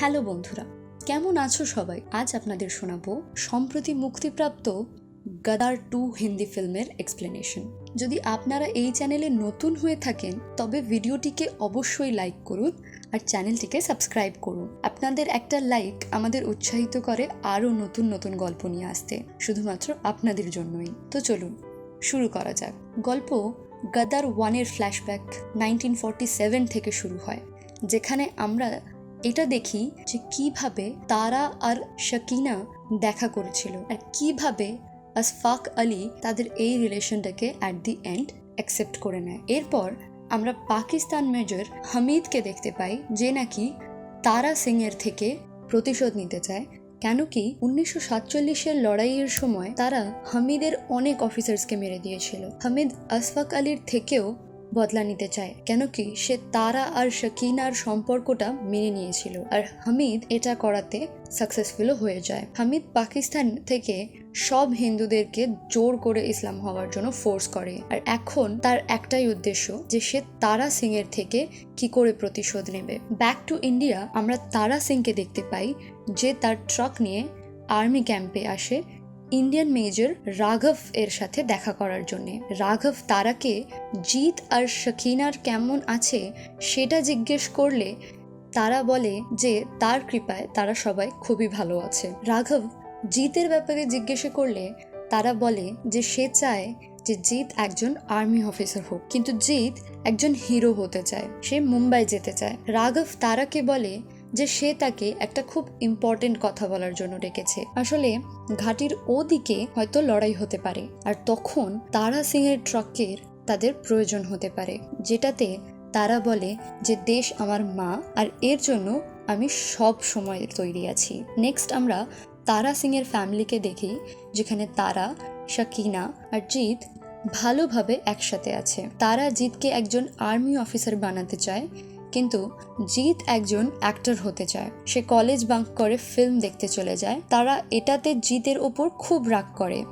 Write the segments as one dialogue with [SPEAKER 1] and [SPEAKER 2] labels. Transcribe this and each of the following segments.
[SPEAKER 1] Hello বন্ধুরা, কেমন আছো সবাই? আজ আপনাদের শোনাবো সম্প্রতি মুক্তিপ্রাপ্ত গাদার টু হিন্দি ফিল্মের এক্সপ্লেনেশন যদি আপনারা এই চ্যানেলে নতুন হয়ে থাকেন, তবে ভিডিওটিকে অবশ্যই লাইক করুন আর চ্যানেলটিকে সাবস্ক্রাইব করুন। আপনাদের একটা লাইক আমাদের উৎসাহিত করে আরও নতুন নতুন গল্প নিয়ে আসতে, শুধুমাত্র আপনাদের জন্যই। তো চলুন, শুরু করা যাক। গল্প গাদার ওয়ানের ফ্ল্যাশব্যাক নাইনটিন ফর্টি সেভেন থেকে শুরু হয়, যেখানে আমরা এটা দেখি যে কীভাবে তারা আর শাকিনা দেখা করেছিল আর কীভাবে আসফাক আলী তাদের এই রিলেশনটাকে অ্যাট দি এন্ড অ্যাকসেপ্ট করে নেয়। এরপর আমরা পাকিস্তান মেজর হামিদকে দেখতে পাই, যে নাকি তারা সিং এর থেকে প্রতিশোধ নিতে চায়। কেন কি উনিশশো সাতচল্লিশের লড়াইয়ের সময় তারা হামিদের অনেক অফিসার্সকে মেরে দিয়েছিল। হামিদ আসফাক আলীর থেকেও বদলা নিতে চায়। কেন কি সে তারা আর শাকিনার সম্পর্কটা মেনে নিয়েছিল। আর হামিদ এটা করাতে সাকসেসফুলও হয়ে যায়। হামিদ পাকিস্তান থেকে সব হিন্দুদেরকে জোর করে ইসলাম হওয়ার জন্য ফোর্স করে। আর এখন তার একটাই উদ্দেশ্য যে সে তারা সিং এর থেকে কি করে প্রতিশোধ নেবে। ব্যাক টু ইন্ডিয়া আমরা তারা সিংকে দেখতে পাই যে তার ট্রাক নিয়ে আর্মি ক্যাম্পে আসে। ইন্ডিয়ান মেজর রাঘব এর সাথে দেখা করার জন্যে। রাঘব তারাকে জিৎ আর শকিনার কেমন আছে সেটা জিজ্ঞেস করলে তারা বলে যে, তার কৃপায় তারা সবাই খুবই ভালো আছে। রাঘব জিতের ব্যাপারে জিজ্ঞেস করলে তারা বলে যে, সে চায় যে, জিৎ একজন আর্মি অফিসার হোক। কিন্তু জিৎ একজন হিরো হতে চায়। সে মুম্বাই যেতে চায়। রাঘব তারাকে বলে যে সে তাকে একটা খুব ইম্পর্টেন্ট কথা বলার জন্য ডেকেছে। আসলে ঘাটির ওদিকে হয়তো লড়াই হতে পারে, আর তখন তারা সিং এর ট্রাকের তাদের প্রয়োজন হতে পারে, যেটাতে তারা বলে যে দেশ আমার মা, আর এর জন্য আমি সব সময় তৈরি আছি। নেক্সট আমরা তারা সিং এর ফ্যামিলিকে দেখি, যেখানে তারা শাকিনা আর জিৎ ভালোভাবে একসাথে আছে। তারা জিতকে একজন আর্মি অফিসার বানাতে চায় কিন্তু জিৎ একজন অ্যাক্টর হতে চায়। সে কলেজ বাঙ্ক করে ফিল্ম দেখতে চলে যায়। তারা এটাতে জিতের ওপর খুব রাগ করে।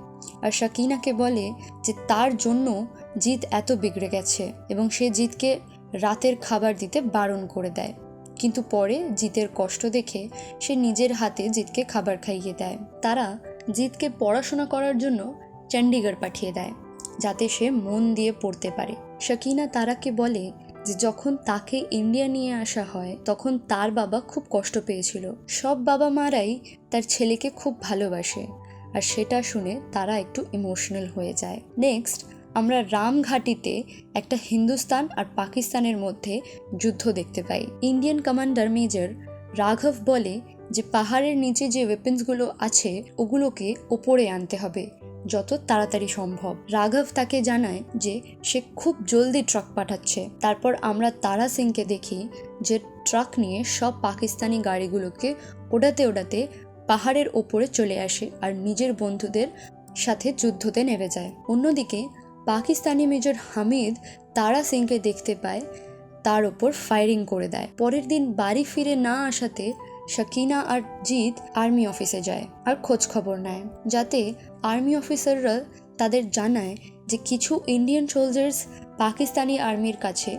[SPEAKER 1] আর শাকিনাকে বলে যে তার জন্য জিৎ এত বিগড়ে গেছে এবং সে জিতকে রাতের খাবার দিতে বারণ করে দেয়। কিন্তু পরে জিতের কষ্ট দেখে সে নিজের হাতে জিতকে খাবার খাইয়ে দেয়। তারা জিতকে পড়াশোনা করার জন্য চণ্ডীগড় পাঠিয়ে দেয়, যাতে সে মন দিয়ে পড়তে পারে। শাকিনা তারাকে বলে যে যখন তাকে ইন্ডিয়া নিয়ে আসা হয়, তখন তার বাবা খুব কষ্ট পেয়েছিল। সব বাবা মারাই তার ছেলেকে খুব ভালোবাসে। আর সেটা শুনে তারা একটু ইমোশনাল হয়ে যায়। নেক্সট আমরা রামঘাটিতে একটা হিন্দুস্তান আর পাকিস্তানের মধ্যে যুদ্ধ দেখতে পাই। ইন্ডিয়ান কমান্ডার মেজর রাঘব বলে যে, পাহাড়ের নিচে যে ওয়েপেন্সগুলো আছে, ওগুলোকে ওপরে আনতে হবে। যত তাড়াতাড়ি সম্ভব। রাঘব তাকে জানায় যে সে খুব জলদি ট্রাক পাঠাচ্ছে। তারপর আমরা তারা সিংকে দেখি যে ট্রাক নিয়ে সব পাকিস্তানি গাড়িগুলোকে ওড়াতে ওড়াতে পাহাড়ের ওপরে চলে আসে আর নিজের বন্ধুদের সাথে যুদ্ধতে নেমে যায়। অন্যদিকে পাকিস্তানি মেজর হামিদ তারা সিংকে দেখতে পায়, তার ওপর ফায়ারিং করে দেয়। পরের দিন বাড়ি ফিরে না আসাতে শাকিনা আর জিৎ আর্মি অফিসে যায় আর খোঁজ খবর নেয়, যাতে আর্মি অফিসাররা তাদের জানায় যে কিছু ইন্ডিয়ান সোলজার্স পাকিস্তানি আর্মির কাছে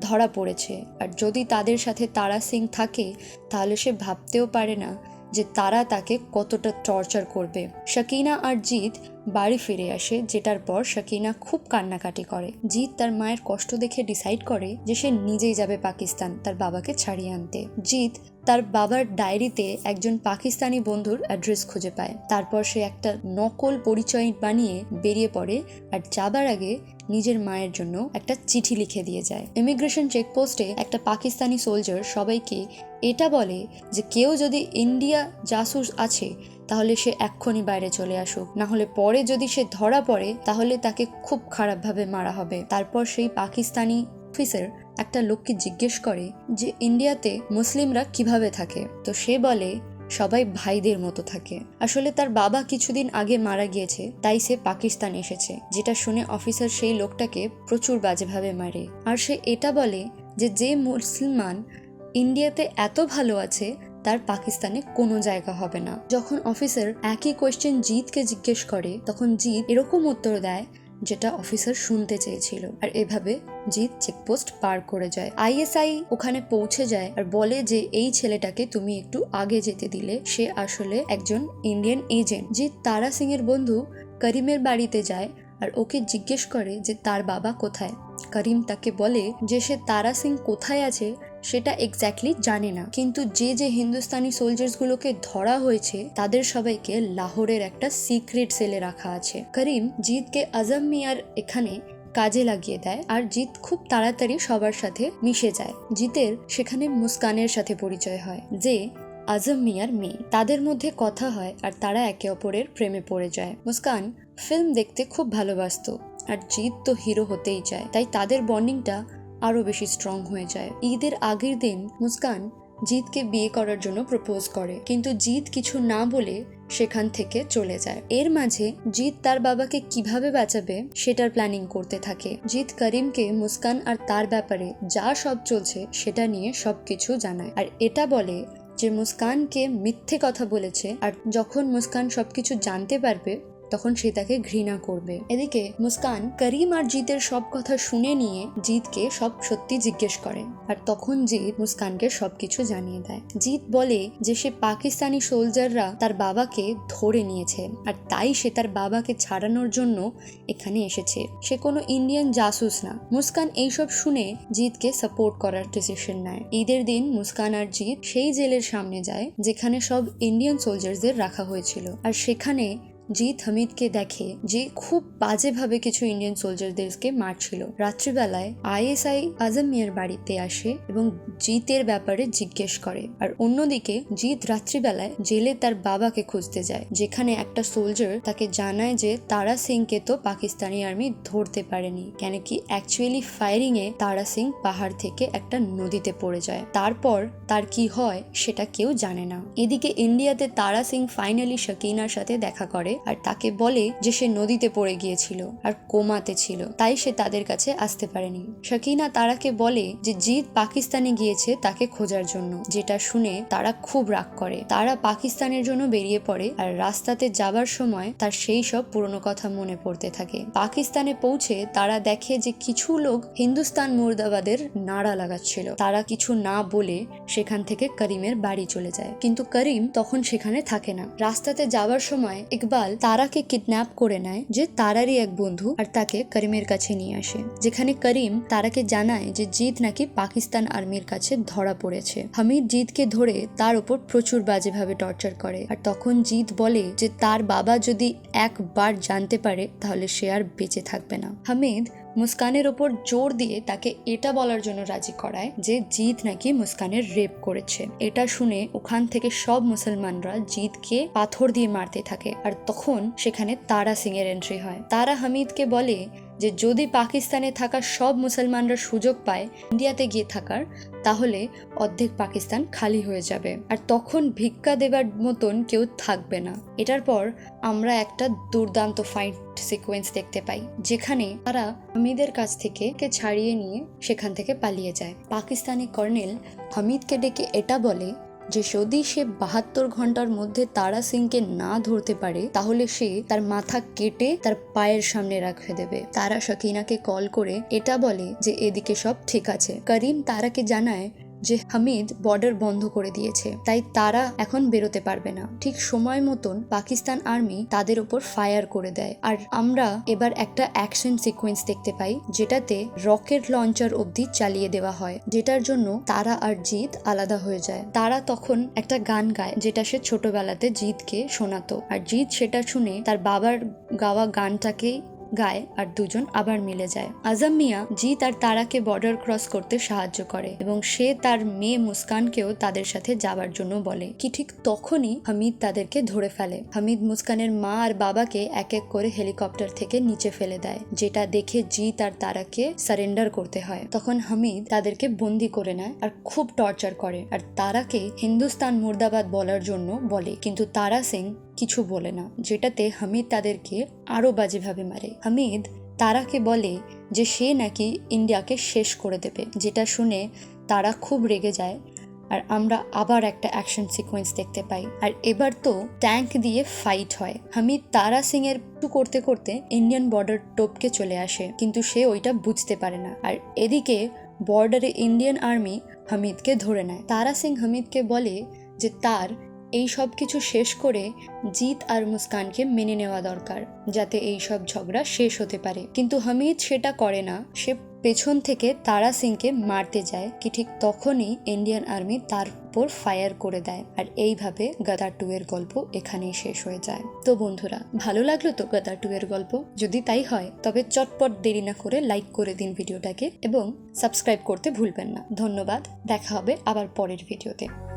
[SPEAKER 1] ধরা পড়েছে। আর যদি তাদের সাথে তারা সিং থাকে, তাহলে সে ভাবতেও পারে না যে তারা তাকে কতটা টর্চার করবে। শাকিনা আর জিৎ বাড়ি ফিরে আসে, যেটার পর শাকিনা খুব কান্নাকাটি করে। জিৎ তার মায়ের কষ্ট দেখে ডিসাইড করে যে সে নিজেই যাবে পাকিস্তান, তার বাবাকে ছাড়িয়ে আনতে। জিৎ তার বাবার ডায়েরিতে একজন পাকিস্তানি বন্ধুর অ্যাড্রেস খুঁজে পায়। তারপর সে একটা নকল পরিচয় বানিয়ে বেরিয়ে পড়ে আর যাবার আগে নিজের মায়ের জন্য একটা চিঠি লিখে দিয়ে যায়। ইমিগ্রেশন চেকপোস্টে একটা পাকিস্তানি সোলজার সবাইকে এটা বলে যে কেউ যদি ইন্ডিয়া জাসুস আছে তাহলে সে এক্ষুনি বাইরে চলে আসুক। না হলে পরে যদি সে ধরা পড়ে, তাহলে তাকে খুব খারাপভাবে মারা হবে। তারপর সেই পাকিস্তানি অফিসার একটা লোককে জিজ্ঞেস করে যে, ইন্ডিয়াতে মুসলিমরা কীভাবে থাকে? তো সে বলে, সবাই ভাইদের মতো থাকে। আসলে তার বাবা কিছুদিন আগে মারা গিয়েছে, তাই সে পাকিস্তান এসেছে, যেটা শুনে অফিসার সেই লোকটাকে প্রচুর বাজেভাবে মারে। আর সে এটা বলে যে যে মুসলমান ইন্ডিয়াতে এত ভালো আছে তার পাকিস্তানে কোনো জায়গা হবে না। যখন অফিসার একই কোয়েশ্চেন জিতকে জিজ্ঞেস করে, তখন জিৎ এরকম উত্তর দেয় যেটা অফিসার শুনতে চেয়েছিল। আর এভাবে জিৎ চেকপোস্ট পার করে যায়। আইএসআই ওখানে পৌঁছে যায় আর বলে যে, এই ছেলেটাকে তুমি একটু আগে যেতে দিলে। সে আসলে একজন ইন্ডিয়ান এজেন্ট জিৎ তারা সিং এর বন্ধু করিমের বাড়িতে যায় আর ওকে জিজ্ঞেস করে যে, তার বাবা কোথায়? করিম তাকে বলে যে, সে তারা সিং কোথায় আছে? সেটা এক্স্যাক্টলি জানে না। কিন্তু যে যে হিন্দুস্তানি সোলজার্সগুলোকে ধরা হয়েছে, তাদের সবাইকে লাহোরের একটা সিক্রেট সেলে রাখা আছে। করিম জিতকে আজম মিয়ার এখানে কাজে লাগিয়ে দেয় আর জিৎ খুব তাড়াতাড়ি সবার সাথে মিশে যায়। জিতের সেখানে মুস্কানের সাথে পরিচয় হয়, যে আজম মিয়ার মেয়ে। তাদের মধ্যে কথা হয় আর তারা একে অপরের প্রেমে পড়ে যায়। মুস্কান ফিল্ম দেখতে খুব ভালোবাসতো আর জিৎ তো হিরো হতেই চায়। তাই তাদের বন্ডিংটা আরও বেশি স্ট্রং হয়ে যায়। ঈদের আগের দিন মুস্কান জিতকে বিয়ে করার জন্য প্রপোজ করে। কিন্তু জিৎ কিছু না বলে সেখান থেকে চলে যায়। এর মাঝে জিৎ তার বাবাকে কীভাবে বাঁচাবে সেটার প্ল্যানিং করতে থাকে। জিৎ করিমকে মুস্কান আর তার ব্যাপারে যা সব চলছে সেটা নিয়ে সবকিছু জানায়। আর এটা বলে যে মুস্কানকে মিথ্যে কথা বলেছে। আর যখন মুস্কান সবকিছু জানতে পারবে তখন সে তাকে ঘৃণা করবে। এদিকে মুস্কান করিম আর জিতের সব কথা শুনে নিয়ে জিতকে সব সত্যি জিজ্ঞেস করে। আর তখন জিৎ মুস্কানকে সবকিছু জানিয়ে দেয়। জিৎ বলে যে সে পাকিস্তানি সোলজাররা তার বাবাকে ধরে নিয়েছে আর তাই সে তার বাবাকে ছাড়ানোর জন্য এখানে এসেছে। সে কোনো ইন্ডিয়ান জাসুস না। মুস্কান এইসব শুনে জিতকে সাপোর্ট করার ডিসিশন নেয়। ঈদের দিন মুস্কান আর জিৎ সেই জেলের সামনে যায়, যেখানে সব ইন্ডিয়ান সোলজার্সদের রাখা হয়েছিল। আর সেখানে জিৎ হামিদকে দেখে যে খুব বাজেভাবে কিছু ইন্ডিয়ান সোলজারদেরকে মারছিল। রাত্রিবেলায় আইএসআই আজম মিয়ার বাড়িতে আসে এবং জিতের ব্যাপারে জিজ্ঞেস করে। আর অন্যদিকে জিৎ রাত্রিবেলায় জেলে তার বাবাকে খুঁজতে যায়, যেখানে একটা সোলজার তাকে জানায় যে তারা সিংকে তো পাকিস্তানি আর্মি ধরতে পারেনি, কেন কি অ্যাকচুয়ালি ফায়ারিং এ তারা সিং পাহাড় থেকে একটা নদীতে পড়ে যায়। তারপর তার কি হয় সেটা কেউ জানে না। এদিকে ইন্ডিয়াতে তারা সিং ফাইনালি শাকিনার সাথে দেখা করে আর তাকে বলে যে সে নদীতে পড়ে গিয়েছিল আর কোমাতে ছিল। তাই সে তাদের কাছে আসতে পারেনি। শাকিনা তারাকে বলে যে জিৎ পাকিস্তানে গিয়েছে তাকে খোঁজার জন্য, যেটা শুনে তারা খুব রাগ করে। তারা পাকিস্তানের জন্য বেরিয়ে পড়ে আর রাস্তাতে যাবার সময় তার সেই সব পুরনো কথা মনে পড়তে থাকে। পাকিস্তানে পৌঁছে তারা দেখে যে কিছু লোক হিন্দুস্তান মুর্দাবাদের নাড়া লাগাচ্ছিল। তারা কিছু না বলে সেখান থেকে করিমের বাড়ি চলে যায়। কিন্তু করিম তখন সেখানে থাকে না। রাস্তাতে যাওয়ার সময় ইকবাল তারাকে কিডন্যাপ করে নেয় যে তারারই এক বন্ধু আর তাকে করিমের কাছে নিয়ে আসে। যেখানে করিম তারাকে জানায় যে জিদ নাকি পাকিস্তান আর্মির কাছে ধরা পড়েছে। হামিদ জিদকে ধরে তার উপর প্রচুর বাজেভাবে টর্চার করে। আর তখন জিদ বলে যে তার বাবা যদি একবার জানতে পারে তাহলে সে আর বেঁচে থাকবে না। হামিদ মুস্কানের ওপর জোর দিয়ে তাকে এটা বলার জন্য রাজি করায় যে জিৎ নাকি মুস্কানের রেপ করেছে। এটা শুনে ওখান থেকে সব মুসলমানরা জিৎকে পাথর দিয়ে মারতে থাকে। আর তখন সেখানে তারা সিং এর এন্ট্রি হয়। তারা হামিদকে বলে যে যদি পাকিস্তানে থাকা সব মুসলমানরা সুযোগ পায় ইন্ডিয়াতে গিয়ে থাকার, তাহলে অর্ধেক পাকিস্তান খালি হয়ে যাবে। আর তখন ভিক্ষা দেবার মতন কেউ থাকবে না। এটার পর আমরা একটা দুর্দান্ত ফাইট সিকোয়েন্স দেখতে পাই, যেখানে তারা হামিদের কাছ থেকে কে ছাড়িয়ে নিয়ে সেখান থেকে পালিয়ে যায়। পাকিস্তানি কর্নেল হামিদকে ডেকে এটা বলে যে যদি সে বাহাত্তর ঘণ্টার মধ্যে তারা সিংকে না ধরতে পারে, তাহলে সে তার মাথা কেটে তার পায়ের সামনে রাখে দেবে। তারা শাকিনাকে কল করে এটা বলে যে এদিকে সব ঠিক আছে। করিম তারাকে জানায় যে হামিদ বর্ডার বন্ধ করে দিয়েছে। তাই তারা এখন বেরোতে পারবে না। ঠিক সময় মতন পাকিস্তান আর্মি তাদের উপর ফায়ার করে দেয়। আর আমরা এবার একটা অ্যাকশন সিকোয়েন্স দেখতে পাই, যেটাতে রকেট লঞ্চার অবধি চালিয়ে দেওয়া হয়, যেটার জন্য তারা আর জিৎ আলাদা হয়ে যায়। তারা তখন একটা গান গায়, যেটা সে ছোটবেলাতে জিৎকে শোনাতো। আর জিৎ সেটা শুনে তার বাবার গাওয়া গানটাকেই গায় আর দুজন আবার মিলে যায়। আজম মিয়া জিৎ আর তারাকে বর্ডার ক্রস করতে সাহায্য করে এবং সে তার মেয়ে মুস্কানকেও তাদের সাথে যাবার জন্য বলে। কি ঠিক তখনই হামিদ তাদেরকে ধরে ফেলে। হামিদ মুস্কানের মা আর বাবাকে এক এক করে হেলিকপ্টার থেকে নিচে ফেলে দেয়, যেটা দেখে জিৎ আর তারাকে সারেন্ডার করতে হয়। তখন হামিদ তাদেরকে বন্দি করে নেয় আর খুব টর্চার করে আর তারাকে হিন্দুস্তান মুর্দাবাদ বলার জন্য বলে। কিন্তু তারা সিং কিছু বলে না, যেটাতে হামিদ তাদেরকে আরও বাজেভাবে মারে। হামিদ তারাকে বলে যে সে নাকি ইন্ডিয়াকে শেষ করে দেবে, যেটা শুনে তারা খুব রেগে যায়। আর আমরা আবার একটা অ্যাকশন সিকোয়েন্স দেখতে পাই। আর এবার তো ট্যাঙ্ক দিয়ে ফাইট হয়। হামিদ তারা সিং এর করতে করতে ইন্ডিয়ান বর্ডার টোপকে চলে আসে, কিন্তু সে ওইটা বুঝতে পারে না। আর এদিকে বর্ডারে ইন্ডিয়ান আর্মি হামিদকে ধরে নেয়। তারা সিং হামিদকে বলে যে তার এই সব কিছু শেষ করে জিত আর মুস্কানকে মেনে নেওয়া দরকার, যাতে এই সব ঝগড়া শেষ হতে পারে। কিন্তু হামিদ সেটা করে না। সে পেছন থেকে তারা সিংকে মারতে যায় কি ঠিক তখনই ইন্ডিয়ান আর্মি তার উপর ফায়ার করে দেয়। আর এইভাবে গাদার টু এর গল্প এখানেই শেষ হয়ে যায়। তো বন্ধুরা, ভালো লাগল তো গাদার টু এর গল্প? যদি তাই হয়, তবে চটপট দেরি না করে লাইক করে দিন ভিডিওটাকে এবং সাবস্ক্রাইব করতে ভুলবেন না। ধন্যবাদ। দেখা হবে আবার পরের ভিডিওতে।